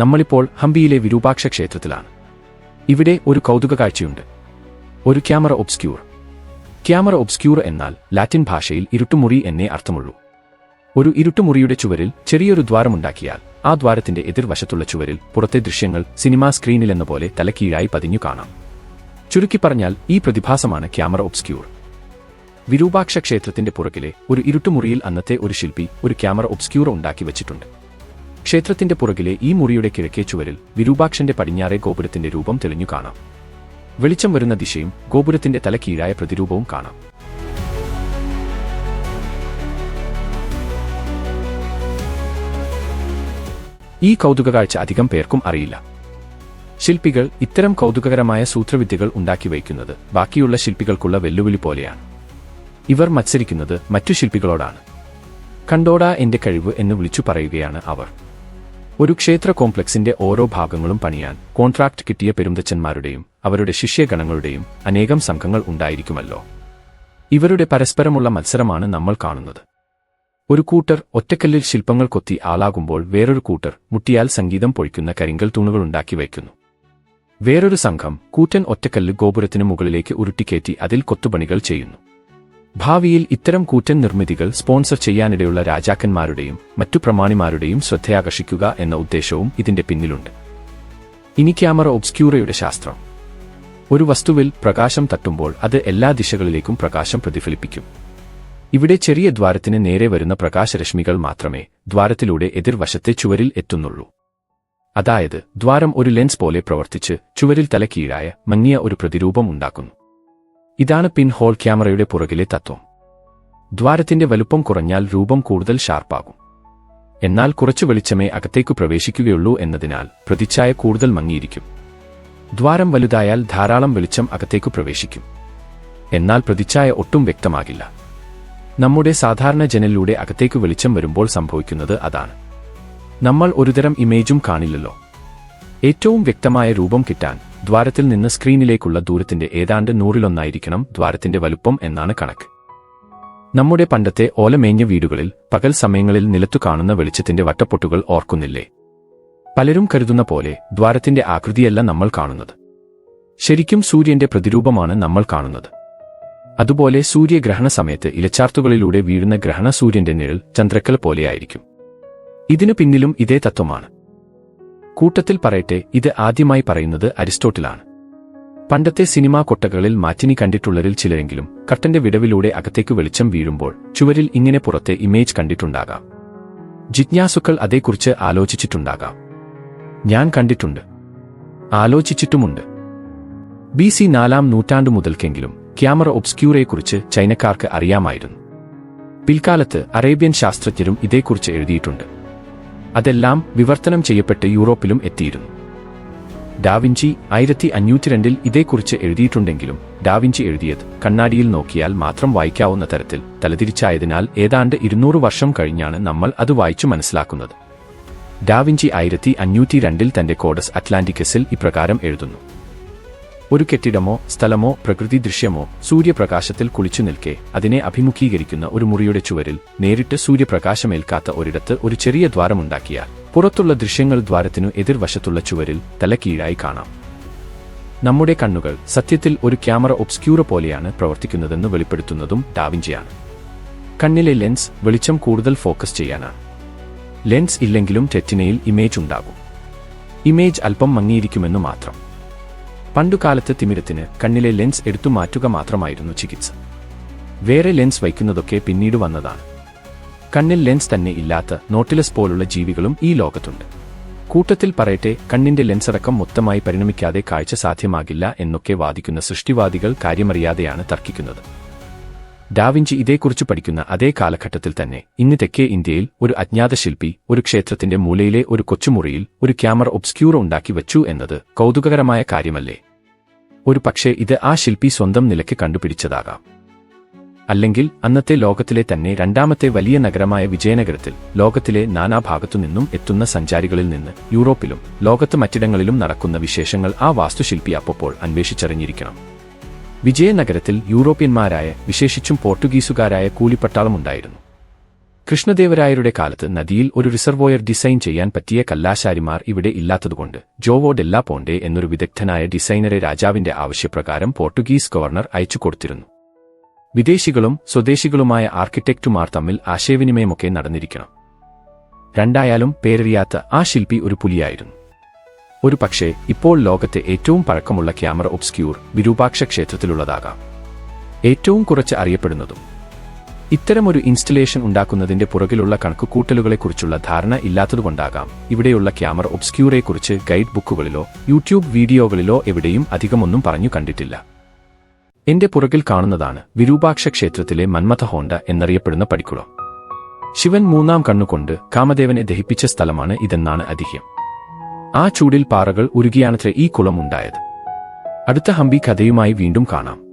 നമ്മളിപ്പോൾ ഹംപിയിലെ വിരൂപാക്ഷ ക്ഷേത്രത്തിലാണ് ഇവിടെ ഒരു കൗതുക കാഴ്ചയുണ്ട് ഒരു ക്യാമറ ഒബ്സ്ക്യൂർ. ക്യാമറ ഒബ്സ്ക്യൂർ എന്നാൽ ലാറ്റിൻ ഭാഷയിൽ ഇരുട്ടുമുറി എന്നേ അർത്ഥമുള്ളൂ. ഒരു ഇരുട്ടുമുറിയുടെ ചുവരിൽ ചെറിയൊരു ദ്വാരമുണ്ടാക്കിയാൽ ആ ദ്വാരത്തിന്റെ എതിർവശത്തുള്ള ചുവരിൽ പുറത്തെ ദൃശ്യങ്ങൾ സിനിമാ സ്ക്രീനിലെന്ന പോലെ തലക്കീഴായി പതിഞ്ഞു കാണാം. ചുരുക്കി പറഞ്ഞാൽ ഈ പ്രതിഭാസമാണ് ക്യാമറ ഒബ്സ്ക്യൂർ. വിരൂപാക്ഷ ക്ഷേത്രത്തിന്റെ പുറകിലെ ഒരു ഇരുട്ടുമുറിയിൽ അന്നത്തെ ഒരു ശില്പി ഒരു ക്യാമറ ഒബ്സ്ക്യൂർ ഉണ്ടാക്കി വച്ചിട്ടുണ്ട്. ക്ഷേത്രത്തിന്റെ പുറകിലെ ഈ മുറിയുടെ കിഴക്കേ ചുവരിൽ വിരൂപാക്ഷന്റെ പടിഞ്ഞാറെ ഗോപുരത്തിന്റെ രൂപം തെളിഞ്ഞു കാണാം. വെളിച്ചം വരുന്ന ദിശയും ഗോപുരത്തിന്റെ തലക്കീഴായ പ്രതിരൂപവും കാണാം. ഈ കൗതുക കാഴ്ച അധികം പേർക്കും അറിയില്ല. ശില്പികൾ ഇത്തരം കൗതുകകരമായ സൂത്രവിദ്യകൾ ഉണ്ടാക്കി വയ്ക്കുന്നത് ബാക്കിയുള്ള ശില്പികൾക്കുള്ള വെല്ലുവിളി പോലെയാണ്. ഇവർ മത്സരിക്കുന്നത് മറ്റു ശില്പികളോടാണ്. കണ്ടോടാ എന്റെ കഴിവ് എന്ന് വിളിച്ചു പറയുകയാണ് അവർ. ഒരു ക്ഷേത്ര കോംപ്ലക്സിന്റെ ഓരോ ഭാഗങ്ങളും പണിയാൻ കോൺട്രാക്ട് കിട്ടിയ പെരുന്തച്ചന്മാരുടെയും അവരുടെ ശിഷ്യഗണങ്ങളുടെയും അനേകം സംഘങ്ങൾ ഉണ്ടായിരിക്കുമല്ലോ. ഇവരുടെ പരസ്പരമുള്ള മത്സരമാണ് നമ്മൾ കാണുന്നത്. ഒരു കൂട്ടർ ഒറ്റക്കല്ലിൽ ശില്പങ്ങൾ കൊത്തി ആളാകുമ്പോൾ വേറൊരു കൂട്ടർ മുട്ടിയാൽ സംഗീതം പൊഴിക്കുന്ന കരിങ്കൽ തൂണുകൾ ഉണ്ടാക്കി വയ്ക്കുന്നു. വേറൊരു സംഘം കൂറ്റൻ ഒറ്റക്കല്ല് ഗോപുരത്തിന് മുകളിലേക്ക് ഉരുട്ടിക്കയറ്റി അതിൽ കൊത്തുപണികൾ ചെയ്യുന്നു. ഭാവിയിൽ ഇത്തരം കൂറ്റൻ നിർമ്മിതികൾ സ്പോൺസർ ചെയ്യാനിടയുള്ള രാജാക്കന്മാരുടെയും മറ്റു പ്രമാണിമാരുടെയും ശ്രദ്ധയാകർഷിക്കുക എന്ന ഉദ്ദേശവും ഇതിന്റെ പിന്നിലുണ്ട്. ഇനി ക്യാമറ ഒബ്സ്ക്യൂറയുടെ ശാസ്ത്രം. ഒരു വസ്തുവിൽ പ്രകാശം തട്ടുമ്പോൾ അത് എല്ലാ ദിശകളിലേക്കും പ്രകാശം പ്രതിഫലിപ്പിക്കും. ഇവിടെ ചെറിയ ദ്വാരത്തിന് നേരെ വരുന്ന പ്രകാശരശ്മികൾ മാത്രമേ ദ്വാരത്തിലൂടെ എതിർവശത്തെ ചുവരിൽ എത്തുന്നുള്ളൂ. അതായത് ദ്വാരം ഒരു ലെൻസ് പോലെ പ്രവർത്തിച്ച് ചുവരിൽ തലക്കീഴായ മങ്ങിയ ഒരു പ്രതിരൂപം ഉണ്ടാക്കുന്നു. ഇതാണ് പിൻ ഹോൾ ക്യാമറയുടെ പുറകിലെ തത്വം. ദ്വാരത്തിന്റെ വലുപ്പം കുറഞ്ഞാൽ രൂപം കൂടുതൽ ഷാർപ്പാകും. എന്നാൽ കുറച്ചു വെളിച്ചമേ അകത്തേക്കു പ്രവേശിക്കുകയുള്ളൂ എന്നതിനാൽ പ്രതിച്ഛായ കൂടുതൽ മങ്ങിയിരിക്കും. ദ്വാരം വലുതായാൽ ധാരാളം വെളിച്ചം അകത്തേക്കു പ്രവേശിക്കും. എന്നാൽ പ്രതിച്ഛായ ഒട്ടും വ്യക്തമാകില്ല. നമ്മുടെ സാധാരണ ജനലിലൂടെ അകത്തേക്ക് വെളിച്ചം വരുമ്പോൾ സംഭവിക്കുന്നത് അതാണ്. നമ്മൾ ഒരുതരം ഇമേജും കാണില്ലല്ലോ. ഏറ്റവും വ്യക്തമായ രൂപം കിട്ടാൻ ദ്വാരത്തിൽ നിന്ന് സ്ക്രീനിലേക്കുള്ള ദൂരത്തിന്റെ ഏതാണ്ട് നൂറിലൊന്നായിരിക്കണം ദ്വാരത്തിന്റെ വലുപ്പം എന്നാണ് കണക്ക്. നമ്മുടെ പണ്ടത്തെ ഓലമേഞ്ഞ വീടുകളിൽ പകൽ സമയങ്ങളിൽ നിലത്തു കാണുന്ന വെളിച്ചത്തിന്റെ വട്ടപ്പൊട്ടുകൾ ഓർക്കുന്നില്ലേ? പലരും കരുതുന്ന പോലെ ദ്വാരത്തിന്റെ ആകൃതിയല്ല നമ്മൾ കാണുന്നത്. ശരിക്കും സൂര്യന്റെ പ്രതിരൂപമാണ് നമ്മൾ കാണുന്നത്. അതുപോലെ സൂര്യഗ്രഹണ സമയത്ത് ഇലച്ചാർത്തുകളിലൂടെ വീഴുന്ന ഗ്രഹണ സൂര്യന്റെ നിഴൽ ചന്ദ്രക്കൽ പോലെയായിരിക്കും. ഇതിനു പിന്നിലും ഇതേ തത്വമാണ്. കൂട്ടത്തിൽ പറയട്ടെ ഇത് ആദ്യമായി പറയുന്നത് അരിസ്റ്റോട്ടിലാണ്. പണ്ടത്തെ സിനിമാ കൊട്ടകളിൽ മാറ്റിനി കണ്ടിട്ടുള്ളവരിൽ ചിലരെങ്കിലും കട്ടന്റെ വിടവിലൂടെ അകത്തേക്ക് വെളിച്ചം വീഴുമ്പോൾ ചുവരിൽ ഇങ്ങനെ പുറത്തെ ഇമേജ് കണ്ടിട്ടുണ്ടാകാം. ജിജ്ഞാസുക്കൾ അതേക്കുറിച്ച് ആലോചിച്ചിട്ടുണ്ടാകാം. ഞാൻ കണ്ടിട്ടുണ്ട്. ആലോചിച്ചിട്ടുമുണ്ട്. ബി സി നാലാം നൂറ്റാണ്ടു മുതൽക്കെങ്കിലും ക്യാമറ ഒബ്സ്ക്യൂറയെക്കുറിച്ച് ചൈനക്കാർക്ക് അറിയാമായിരുന്നു. പിൽക്കാലത്ത് അറേബ്യൻ ശാസ്ത്രജ്ഞരും ഇതേക്കുറിച്ച് എഴുതിയിട്ടുണ്ട്. അതെല്ലാം വിവർത്തനം ചെയ്യപ്പെട്ട് യൂറോപ്പിലും എത്തിയിരുന്നു. ഡാവിഞ്ചി ആയിരത്തി അഞ്ഞൂറ്റി രണ്ടിൽ ഇതേക്കുറിച്ച് എഴുതിയിട്ടുണ്ടെങ്കിലും ഡാവിഞ്ചി എഴുതിയത് കണ്ണാടിയിൽ നോക്കിയാൽ മാത്രം വായിക്കാവുന്ന തരത്തിൽ തലതിരിച്ചായതിനാൽ ഏതാണ്ട് ഇരുന്നൂറ് വർഷം കഴിഞ്ഞാണ് നമ്മൾ അത് വായിച്ചു മനസ്സിലാക്കുന്നത്. ഡാവിഞ്ചി ആയിരത്തി അഞ്ഞൂറ്റി രണ്ടിൽ തന്റെ കോഡസ് അറ്റ്ലാന്റിക്കസിൽ ഇപ്രകാരം എഴുതുന്നു. ഒരു കെട്ടിടമോ സ്ഥലമോ പ്രകൃതി ദൃശ്യമോ സൂര്യപ്രകാശത്തിൽ കുളിച്ചു നിൽക്കെ അതിനെ അഭിമുഖീകരിക്കുന്ന ഒരു മുറിയുടെ ചുവരിൽ നേരിട്ട് സൂര്യപ്രകാശമേൽക്കാത്ത ഒരിടത്ത് ഒരു ചെറിയ ദ്വാരമുണ്ടാക്കിയാൽ പുറത്തുള്ള ദൃശ്യങ്ങൾ ദ്വാരത്തിനു എതിർവശത്തുള്ള ചുവരിൽ തലക്കീഴായി കാണാം. നമ്മുടെ കണ്ണുകൾ സത്യത്തിൽ ഒരു ക്യാമറ ഒബ്സ്ക്യൂറ പോലെയാണ് പ്രവർത്തിക്കുന്നതെന്ന് വെളിപ്പെടുത്തുന്നതും ഡാവിഞ്ചിയാണ്. കണ്ണിലെ ലെൻസ് വെളിച്ചം കൂടുതൽ ഫോക്കസ് ചെയ്യാനാണ്. ലെൻസ് ഇല്ലെങ്കിലും ടെറ്റിനയിൽ ഇമേജ് ഉണ്ടാകും. ഇമേജ് അല്പം മങ്ങിയിരിക്കുമെന്നു മാത്രം. പണ്ടുകാലത്ത് തിമിരത്തിന് കണ്ണിലെ ലെൻസ് എടുത്തു മാറ്റുക മാത്രമായിരുന്നു ചികിത്സ. വേറെ ലെൻസ് വയ്ക്കുന്നതൊക്കെ പിന്നീട് വന്നതാണ്. കണ്ണിൽ ലെൻസ് തന്നെ ഇല്ലാത്ത നോട്ടിലസ് പോലുള്ള ജീവികളും ഈ ലോകത്തുണ്ട്. കൂട്ടത്തിൽ പറയട്ടെ കണ്ണിന്റെ ലെൻസടക്കം മൊത്തമായി പരിണമിക്കാതെ കാഴ്ച സാധ്യമാകില്ല എന്നൊക്കെ വാദിക്കുന്ന സൃഷ്ടിവാദികൾ കാര്യമറിയാതെയാണ് തർക്കിക്കുന്നത്. ഡാവിഞ്ചി ഇതേക്കുറിച്ച് പഠിക്കുന്ന അതേ കാലഘട്ടത്തിൽ തന്നെ ഇന്ന് തെക്കേ ഇന്ത്യയിൽ ഒരു അജ്ഞാത ശില്പി ഒരു ക്ഷേത്രത്തിന്റെ മൂലയിലെ ഒരു കൊച്ചുമുറിയിൽ ഒരു ക്യാമറ ഒബ്സ്ക്യൂർ ഉണ്ടാക്കി വച്ചു എന്നത് കൗതുകകരമായ കാര്യമല്ലേ? ഒരു പക്ഷേ ഇത് ആ ശില്പി സ്വന്തം നിലയ്ക്ക് കണ്ടുപിടിച്ചതാകാം. അല്ലെങ്കിൽ അന്നത്തെ ലോകത്തിലെ തന്നെ രണ്ടാമത്തെ വലിയ നഗരമായ വിജയനഗരത്തിൽ ലോകത്തിലെ നാനാഭാഗത്തുനിന്നും എത്തുന്ന സഞ്ചാരികളിൽ നിന്ന് യൂറോപ്പിലും ലോകത്ത് മറ്റിടങ്ങളിലും നടക്കുന്ന വിശേഷങ്ങൾ ആ വാസ്തുശില്പി അപ്പോൾ അന്വേഷിച്ചറിഞ്ഞിരിക്കണം. വിജയനഗരത്തിൽ യൂറോപ്യന്മാരായ വിശേഷിച്ചും പോർട്ടുഗീസുകാരായ കൂലിപ്പട്ടാളമുണ്ടായിരുന്നു കൃഷ്ണദേവരായരുടെ കാലത്ത് നദിയിൽ ഒരു റിസർവോയർ ഡിസൈൻ ചെയ്യാൻ പറ്റിയ കല്ലാശാരിമാർ ഇവിടെ ഇല്ലാത്തതുകൊണ്ട് ജോവോ ഡെല്ലാ പോണ്ടെ എന്നൊരു വിദഗ്ധനായ ഡിസൈനറെ രാജാവിന്റെ ആവശ്യപ്രകാരം പോർട്ടുഗീസ് ഗവർണർ അയച്ചു കൊടുത്തിരുന്നു. വിദേശികളും സ്വദേശികളുമായ ആർക്കിടെക്റ്റുമാർ തമ്മിൽ ആശയവിനിമയമൊക്കെ നടന്നിരിക്കണം. രണ്ടായാലും പേരറിയാത്ത ആ ശില്പി ഒരു പുലിയായിരുന്നു. ഒരു പക്ഷേ ഇപ്പോൾ ലോകത്തെ ഏറ്റവും പഴക്കമുള്ള ക്യാമറ ഒബ്സ്ക്യൂർ വിരൂപാക്ഷ ക്ഷേത്രത്തിലുള്ളതാകാം. ഏറ്റവും കുറച്ച് അറിയപ്പെടുന്നതും ഇത്തരമൊരു ഇൻസ്റ്റലേഷൻ ഉണ്ടാക്കുന്നതിന്റെ പുറകിലുള്ള കണക്കുകൂട്ടലുകളെക്കുറിച്ചുള്ള ധാരണ ഇല്ലാത്തതുകൊണ്ടാകാം. ഇവിടെയുള്ള ക്യാമറ ഒബ്സ്ക്യൂറെക്കുറിച്ച് ഗൈഡ് ബുക്കുകളിലോ യൂട്യൂബ് വീഡിയോകളിലോ എവിടെയും അധികമൊന്നും പറഞ്ഞു കണ്ടിട്ടില്ല. എന്റെ പുറകിൽ കാണുന്നതാണ് വിരൂപാക്ഷ ക്ഷേത്രത്തിലെ മന്മഥ ഹോണ്ട എന്നറിയപ്പെടുന്ന പടിക്കുളം. ശിവൻ മൂന്നാം കണ്ണുകൊണ്ട് കാമദേവനെ ദഹിപ്പിച്ച സ്ഥലമാണ് ഇതെന്നാണ് അതിഹ്യം. ആ ചൂടിൽ പാറകൾ ഉരുകിയാണത്ര ഈ കുളം ഉണ്ടായത്. അടുത്ത ഹംപി കഥയുമായി വീണ്ടും കാണാം.